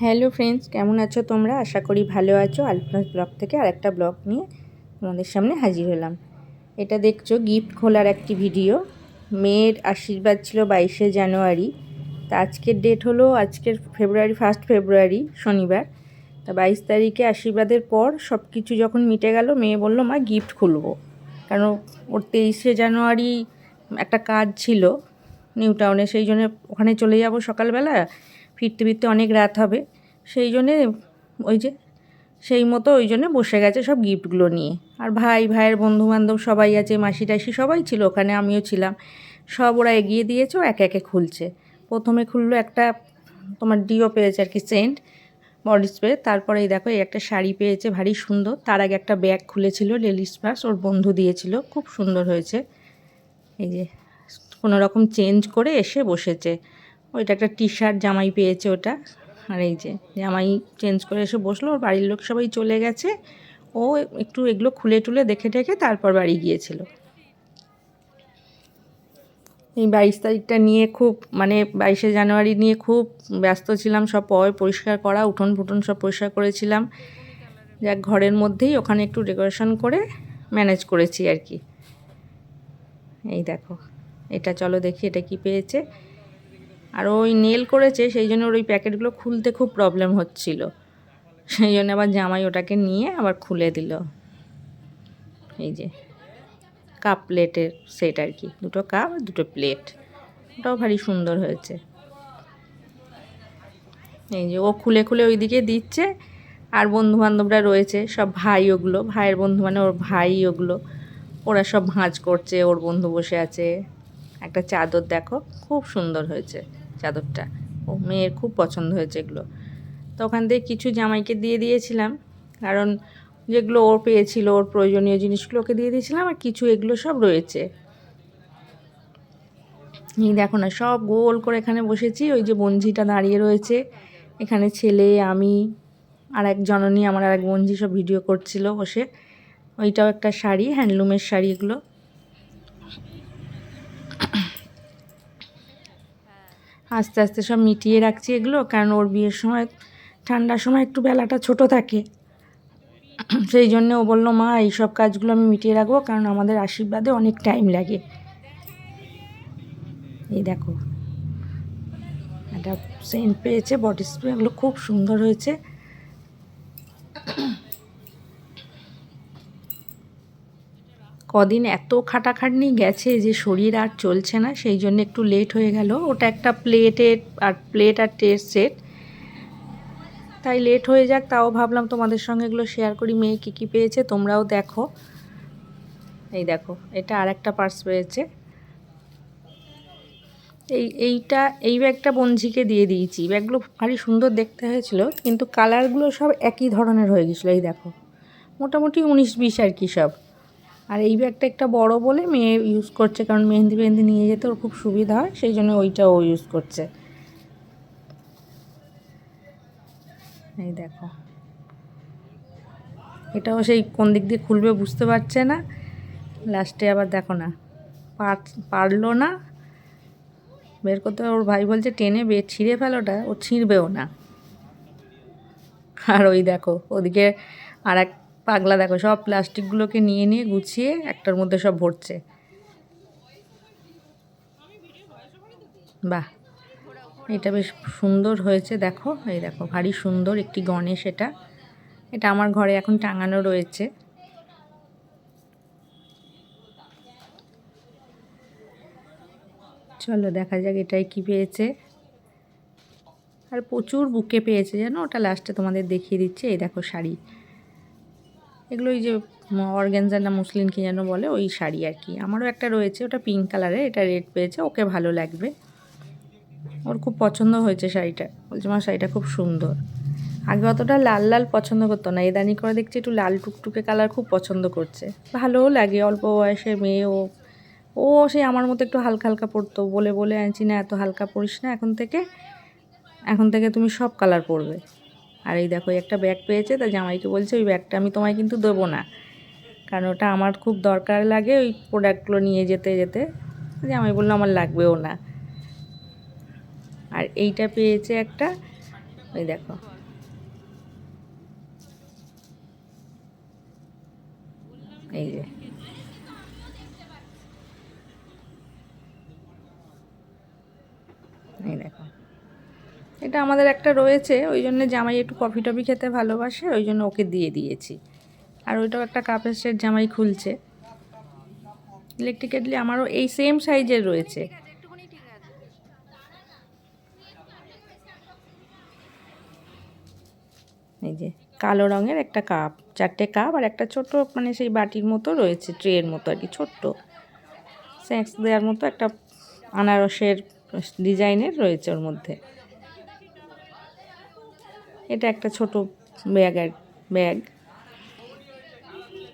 Hello friends, কেমন আছো তোমরা? আশা করি ভালো আছো। আলপনাস ব্লগ থেকে আরেকটা ব্লগ নিয়ে তোমাদের সামনে হাজির হলাম। এটা দেখছ, গিফট খোলার একটি ভিডিও। মেয়ের আশীর্বাদ ছিল বাইশে জানুয়ারি। তা আজকের ডেট হলো, আজকের ফেব্রুয়ারি ফার্স্ট ফেব্রুয়ারি, শনিবার। তা বাইশ তারিখে আশীর্বাদের পর সব কিছু যখন মিটে গেল, মেয়ে বলল, মা, গিফট খুলবো। কারণ ওর তেইশে জানুয়ারি একটা কাজ ছিল, নিউ টাউনে। সেই জন্য ওখানে চলে যাব সকালবেলা। ফিরতে ফিরতে অনেক রাত হবে। সেই জন্যে ওই যে, সেই মতো ওই জন্য বসে গেছে সব গিফটগুলো নিয়ে। আর ভাই, ভাইয়ের বন্ধুবান্ধব সবাই আছে, মাসি টাসি সবাই ছিল, ওখানে আমিও ছিলাম। সব ওরা এগিয়ে দিয়েছে, ও একে একে খুলছে। প্রথমে খুললো একটা, তোমার ডিও পেয়েছে আর কি, সেন্ট বডি স্প্রে তারপরে এই দেখো, এই একটা শাড়ি পেয়েছে, ভারী সুন্দর। তার আগে একটা ব্যাগ খুলেছিল লেলিস পার্স, ওর বন্ধু দিয়েছিল, খুব সুন্দর হয়েছে। এই যে, কোনো রকম চেঞ্জ করে এসে বসেছে। ওইটা একটা টি শার্ট জামাই পেয়েছে ওটা। আর এই যে জামাই চেঞ্জ করে এসে বসল, ওর বাড়ির লোক সবাই চলে গেছে। ও একটু এগুলো খুলে টুলে দেখে টেখে তারপর বাড়ি গিয়েছিল। এই বাইশ তারিখটা নিয়ে খুব মানে বাইশে জানুয়ারি নিয়ে খুব ব্যস্ত ছিলাম, সব পয় পরিষ্কার করা, উঠোন ফুটন সব পরিষ্কার করেছিলাম। যাক, ঘরের মধ্যেই ওখানে একটু ডেকোরেশন করে ম্যানেজ করেছি আর কি। এই দেখো, এটা চলো দেখি, এটা কি পেয়েছে। আর ওই নেল করেছে, সেই জন্য ওর ওই প্যাকেটগুলো খুলতে খুব প্রবলেম হচ্ছিল। সেই জন্য আবার জামাই ওটাকে নিয়ে আবার খুলে দিল। এই যে কাপ প্লেটের সেট আর কি। দুটো কাপ আর দুটো প্লেট ওটাও ভারী সুন্দর হয়েছে। এই যে, ও খুলে খুলে ওইদিকে দিচ্ছে। আর বন্ধু বান্ধবরা রয়েছে, সব ভাই ওগুলো। ভাইয়ের বন্ধু মানে ওর ভাই ওগুলো। ওরা সব ভাঁজ করছে, ওর বন্ধু বসে আছে। একটা চাদর দেখো, খুব সুন্দর হয়েছে। চাদরটা। ও, মেয়ের খুব পছন্দ হয়েছে এগুলো। তো ওখান থেকে কিছু জামাইকে দিয়ে দিয়েছিলাম। কারণ যেগুলো ওর পেয়েছিল, ওর প্রয়োজনীয় জিনিসগুলো ওকে দিয়ে দিয়েছিলাম আর কিছু এগুলো সব রয়েছে। এই দেখো না, সব গোল করে এখানে বসেছি। ওই যে বঞ্জিটা দাঁড়িয়ে রয়েছে। এখানে ছেলে, আমি আর এক জননী, আমার আর এক বঞ্জি সব ভিডিও করছিল বসে। ওইটাও একটা শাড়ি, হ্যান্ডলুমের শাড়ি এগুলো। আস্তে আস্তে সব মিটিয়ে রাখছি এগুলো, কারণ ওর বিয়ের সময়, ঠান্ডার সময় একটু বেলাটা ছোট থাকে। সেই জন্য ও বলল, মা, এইসব কাজগুলো আমি মিটিয়ে রাখব, কারণ আমাদের আশীর্বাদে অনেক টাইম লাগে। এই দেখো। একটা সেন্ট পেয়েছে বডি স্প্রে এগুলো খুব সুন্দর হয়েছে। কদিন এত খাটাখাটনি গেছে যে শরীর আর চলছে না, সেই জন্য একটু লেট হয়ে গেল। ওটা একটা প্লেটের আর প্লেট আর টের সেট তাই লেট হয়ে যাক, তাও ভাবলাম তোমাদের সঙ্গে এগুলো শেয়ার করি, মেয়ে কী কী পেয়েছে তোমরাও দেখো। এই দেখো, এটা আর একটা পার্স পেয়েছে। এই, এইটা, এই ব্যাগটা বঞ্ঝিকে দিয়ে দিয়েছি। ব্যাগগুলো ভারী সুন্দর দেখতে হয়েছিল, কিন্তু কালারগুলো সব একই ধরনের হয়ে গেছিল, এই দেখো। মোটামুটি উনিশ বিশ আর কি সব। আর এই ব্যাগটা একটা বড় বলে মেয়ে ইউজ করছে, কারণ মেহেন্দি মেহেন্দি নিয়ে যেতে ওর খুব সুবিধা হয়, সেই জন্য ওইটা ও ইউজ করছে। এই দেখো। এটাও সেই কোন দিক দিয়ে খুলবে বুঝতে পারছে না। লাস্টে আবার দেখো না, পার, পারল না। বের করতে ওর ভাই বলছে, টেনে বে, ছিঁড়ে ফেলোটা ও ছিঁড়বেও না। আর ওই দেখো, ওদিকে আর এক পাগলা দেখো, সব প্লাস্টিকগুলোকে নিয়ে নিয়ে গুছিয়ে একটার মধ্যে সব ভরছে। বাহ, এটা বেশ সুন্দর হয়েছে, দেখো, এই দেখো, ভারী সুন্দর একটি গণেশ এটা। এটা আমার ঘরে এখন টাঙানো রয়েছে। চলো দেখা যাক এটাই কি পেয়েছে। আর প্রচুর বুকে পেয়েছে, জানো? ওটা লাস্টে তোমাদের দেখিয়ে দিচ্ছে, এই দেখো শাড়ি। এগুলো ওই যে অর্গ্যানজার না মুসলিম কি যেন বলে, ওই শাড়ি আর কি। আমারও একটা রয়েছে, ওটা পিঙ্ক কালারের এটা রেড পেয়েছে, ওকে ভালো লাগবে। ওর খুব পছন্দ হয়েছে শাড়িটা। বলছে আমার শাড়িটা খুব সুন্দর। আগে অতটা লাল লাল পছন্দ করতো না এদানি করে দেখছি একটু লাল টুকটুকে কালার খুব পছন্দ করছে। ভালোও লাগে, অল্প বয়সে মেয়ে ও ও সেই আমার মতো একটু হালকা হালকা পরতো, বলে বলে আনছি না, এত হালকা পড়িস না, এখন থেকে এখন থেকে তুমি সব কালার পরবে। আর এই দেখো একটা ব্যাগ পেয়েছে, তা জামাইকে বলছে, ওই ব্যাগটা আমি তোমায় কিন্তু দেবো না। কারণ ওটা আমার খুব দরকার লাগে ওই প্রোডাক্টগুলো নিয়ে যেতে যেতে। জামাই বলল, আমার লাগবেও না। আর এইটা পেয়েছে একটা, ওই দেখো। এই যে। এই দেখো। এটা আমাদের একটা রয়েছে, ওই জন্য জামাই একটু কফি টফি খেতে ভালোবাসে, ওই জন্য ওকে দিয়ে দিয়েছি। আর ওইটাও একটা কাপের সেট জামাই খুলছে। ইলেকট্রিক কেটলি আমারও এই সেম সাইজের রয়েছে। এই যে কালো রঙের একটা কাপ চারটে কাপ আর একটা ছোট মানে সেই বাটির মতো রয়েছে ট্রের মতো আর কি, ছোট্ট। স্ন্যাক্স দেওয়ার মতো একটা আনারসের ডিজাইনের রয়েছে ওর মধ্যে। এটা একটা ছোট ব্যাগ ব্যাগ।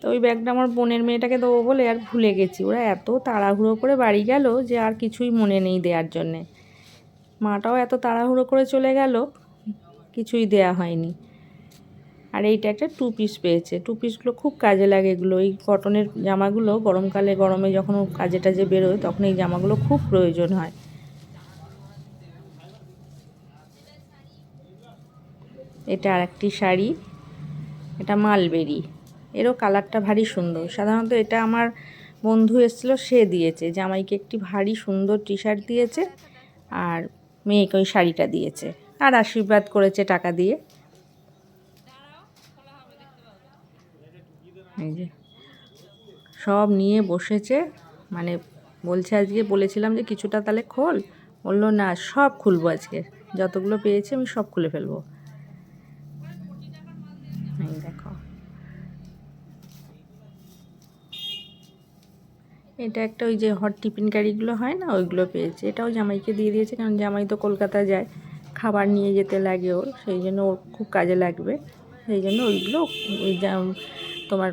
তো ওই ব্যাগটা আমার বোনের মেয়েটাকে দেবো বলে আর ভুলে গেছি। ওরা এত তাড়াহুড়ো করে বাড়ি গেল যে আর কিছুই মনে নেই দেওয়ার জন্যে। মাটাও এত তাড়াহুড়ো করে চলে গেল, কিছুই দেয়া হয়নি। আর এইটা একটা টু পিস পেয়েছে। টু পিসগুলো খুব কাজে লাগে এগুলো। এই কটনের জামাগুলো গরমকালে গরমে যখন কাজে টাজে বেরোয়, তখন এই জামাগুলো খুব প্রয়োজন হয়। এটা আর একটি শাড়ি, এটা মালবেরি। এরও কালারটা ভারী সুন্দর। সাধারণত এটা আমার বন্ধু এসেছিল, সে দিয়েছে। জামাইকে একটি ভারী সুন্দর টি শার্ট দিয়েছে আর মেয়েকে ওই শাড়িটা দিয়েছে। আর আশীর্বাদ করেছে টাকা দিয়ে। সব নিয়ে বসেছে। মানে বলছে আজকে, বলেছিলাম যে কিছুটা তাহলে খোল। বলল, না, সব খুলবো আজকে। যতগুলো পেয়েছি আমি সব খুলে ফেলব। এই দেখো। এটা একটা ওই যে হট টিফিন গাড়িগুলো হয় না, ওইগুলো পেয়েছে। এটাও জামাইকে দিয়ে দিয়েছে, কারণ জামাই তো কলকাতা যায়, খাবার নিয়ে যেতে লাগে ওর, সেই জন্য ওর খুব কাজে লাগবে। সেই জন্য ওইগুলো, ওই তোমার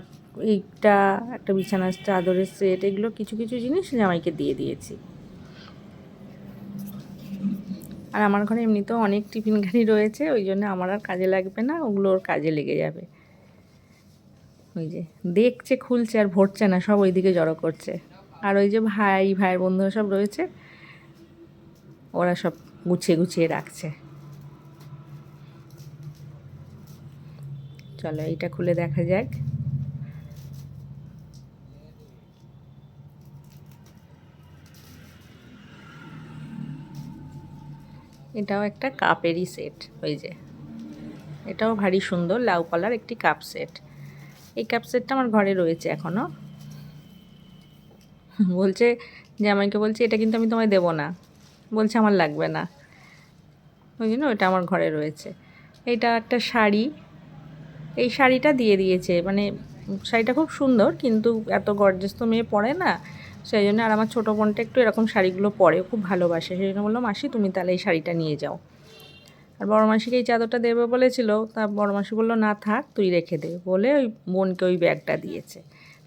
এইটা, একটা বিছানার চাদরের সেট এগুলো কিছু কিছু জিনিস জামাইকে দিয়ে দিয়েছি। আর আমার ঘরে এমনিতেও অনেক টিফিন গাড়ি রয়েছে, ওই জন্য আমার আর কাজে লাগবে না, ওগুলো ওর কাজে লেগে যাবে। ওই যে দেখছে, খুলছে আর ভরছে না, সব ওইদিকে জড়ো করছে। আর ওই যে ভাই, ভাইয়ের বন্ধুরা সব রয়েছে, ওরা সব গুছিয়ে গুছিয়ে রাখছে। চলো এইটা খুলে দেখা যাক। এটাও একটা কাপেরই সেট ওই যে। এটাও ভারী সুন্দর, লাউ কলার একটি কাপ সেট এই কাপ সেটটা আমার ঘরে রয়েছে এখনও বলছে, জামাইকে বলছে, এটা কিন্তু আমি তোমায় দেবো না। বলছে, আমার লাগবে না। ওই জন্য ওটা আমার ঘরে রয়েছে। এটা একটা শাড়ি। এই শাড়িটা দিয়ে দিয়েছে। মানে শাড়িটা খুব সুন্দর, কিন্তু এত গর্জেস তো মেয়ে পরে না। সেই জন্য আর আমার ছোটো বোনটা একটু এরকম শাড়িগুলো পরে খুব ভালোবাসে। সেই জন্য বলল, মাসি, তুমি তাহলে এই শাড়িটা নিয়ে যাও। আর বড় মাসিকে এই চাদরটা দেবে বলেছিল, তা বড় মাসি বলল, না থাক, তুই রেখে দে। বলে ওই বোনকে ওই ব্যাগটা দিয়েছে।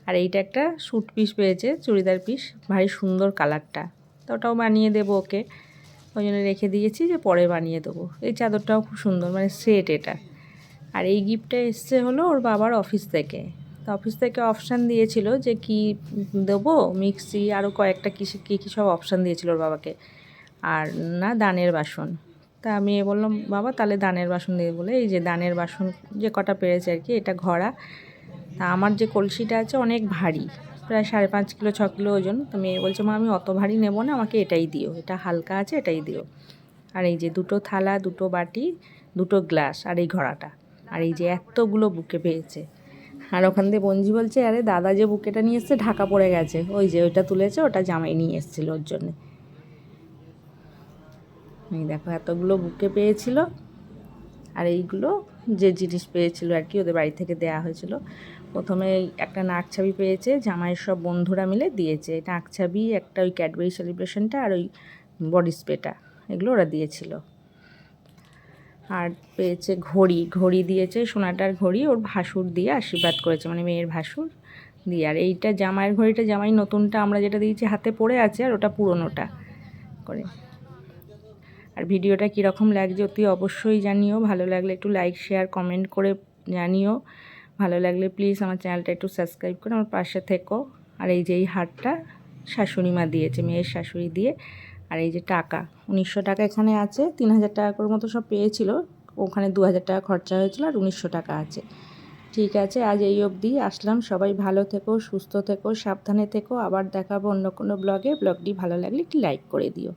আর এইটা একটা স্যুট পিস পেয়েছে, চুড়িদার পিস ভারী সুন্দর কালারটা। তো ওটাও বানিয়ে দেবো ওকে। ওই জন্য রেখে দিয়েছি যে পরে বানিয়ে দেবো। এই চাদরটাও খুব সুন্দর মানে সেট এটা। আর এই গিফটটা এসছে হলো ওর বাবার অফিস থেকে। তো অফিস থেকে অপশান দিয়েছিল যে কি দেবো, মিক্সি আরও কয়েকটা কী কী কী সব অপশান দিয়েছিল ওর বাবাকে। আর না, দানের বাসন। তা আমি এ বললাম, বাবা, তাহলে দানের বাসন দিয়ে বলে। এই যে দানের বাসন যে কটা পেরেছে আর কি, এটা ঘোরা তা আমার যে কলসিটা আছে অনেক ভারী, প্রায় সাড়ে পাঁচ কিলো, ছ কিলো ওজন। তো মেয়ে বলছে, মা, আমি অত ভারী নেব না, আমাকে এটাই দিও। এটা হালকা আছে, এটাই দিও। আর এই যে দুটো থালা, দুটো বাটি, দুটো গ্লাস, আর এই ঘোড়াটা। আর এই যে এতগুলো বুকে পেয়েছে। আর ওখান দিয়ে বঞ্জি বলছে, আরে দাদা যে বুকেটা নিয়ে এসছে, ঢাকা পড়ে গেছে। ওই যে ওইটা তুলেছে, ওটা জামাই নিয়ে এসেছিল ওর জন্যে। এই দেখো, এতগুলো বুকে পেয়েছিল। আর এইগুলো যে জিনিস পেয়েছিল আর কি, ওদের বাড়ি থেকে দেয়া হয়েছিল। প্রথমে একটা নাক ছাবি পেয়েছে, জামাইয়ের সব বন্ধুরা মিলে দিয়েছে। নাক ছাবি, একটা ওই ক্যাডবেরি সেলিব্রেশনটা আর ওই বডি স্প্রেটা এগুলো ওরা দিয়েছিল। আর পেয়েছে ঘড়ি। ঘড়ি দিয়েছে, সোনাটার ঘড়ি, ওর ভাসুর দিয়ে আশীর্বাদ করেছে মানে মেয়ের ভাসুর দিয়ে। আর এইটা জামাইয়ের ঘড়িটা, জামাই নতুনটা আমরা যেটা দিয়েছি হাতে পড়ে আছে, আর ওটা পুরনোটা করে। আর ভিডিওটা কীরকম লাগছে অতি অবশ্যই জানিও। ভালো লাগলে একটু লাইক শেয়ার কমেন্ট করে জানিও। ভালো লাগলে প্লিজ আমার চ্যানেলটা একটু সাবস্ক্রাইব করে আমার পাশে থেকো। আর এই যে এই হারটা শাশুড়ি মা দিয়েছে, মেয়ের শাশুড়ি দিয়ে। আর এই যে টাকা, উনিশশো টাকা এখানে আছে, তিন হাজার টাকা করে মতো সব পেয়েছিল। ওখানে দু হাজার টাকা খরচা হয়েছিল আর উনিশশো টাকা আছে। ঠিক আছে, আজ এই অবধি আসলাম। সবাই ভালো থেকো, সুস্থ থেকো, সাবধানে থেকো। আবার দেখাবো অন্য কোনো ব্লগে ব্লগটি ভালো লাগলে একটি লাইক করে দিও।